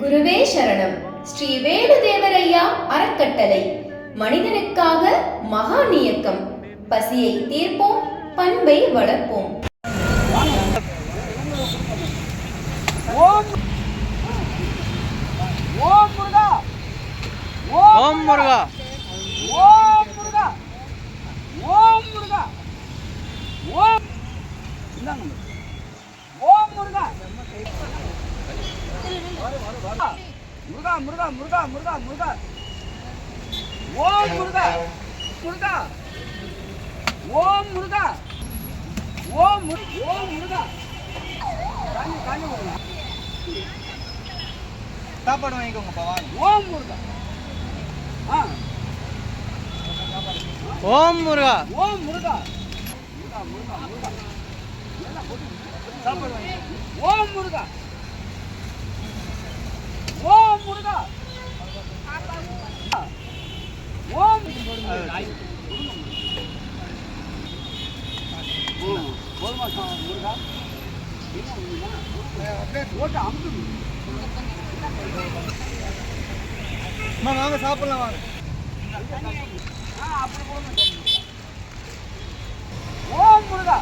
குருவே சரணம். ஸ்ரீ வேணுதேவரையா அறக்கட்டளை. மனிதனுக்காக மகான் இயக்கம் பசியை தீர்ப்போம் பண்பை வளர்ப்போம். ஓம் ஓம் முருகா. ஓம் முருகா. ஓம் முருகா. ஓம் முருகா. ஓம். இந்தாங்க. ஓம் முருகா. முருகா முருகா முருகா முருகா. ஓம் முருகா முருகா. ஓம் முருகா ஓம் ஓம் முருகா. காஞ்சி காஞ்சி முருகா. சாப்பாடு வாங்கிக்கோங்கப்பா வாங்க ஓம் முருகா. ஆ. ஓம் முருகா. ஓம் முருகா. முருகா முருகா முருகா. ஓம் முருகா. வாங்க சாப்பிடலாம் வாங்க ஆ, அப்படி போடுங்க. ஓம் முருகா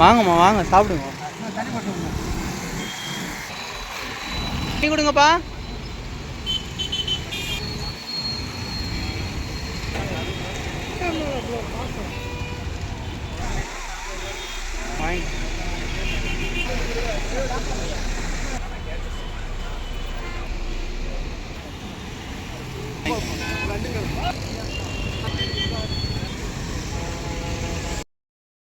வாங்கம்மா வாங்க சாப்பிடுங்க. டீ கொடுங்கப்பா. வாங்கி.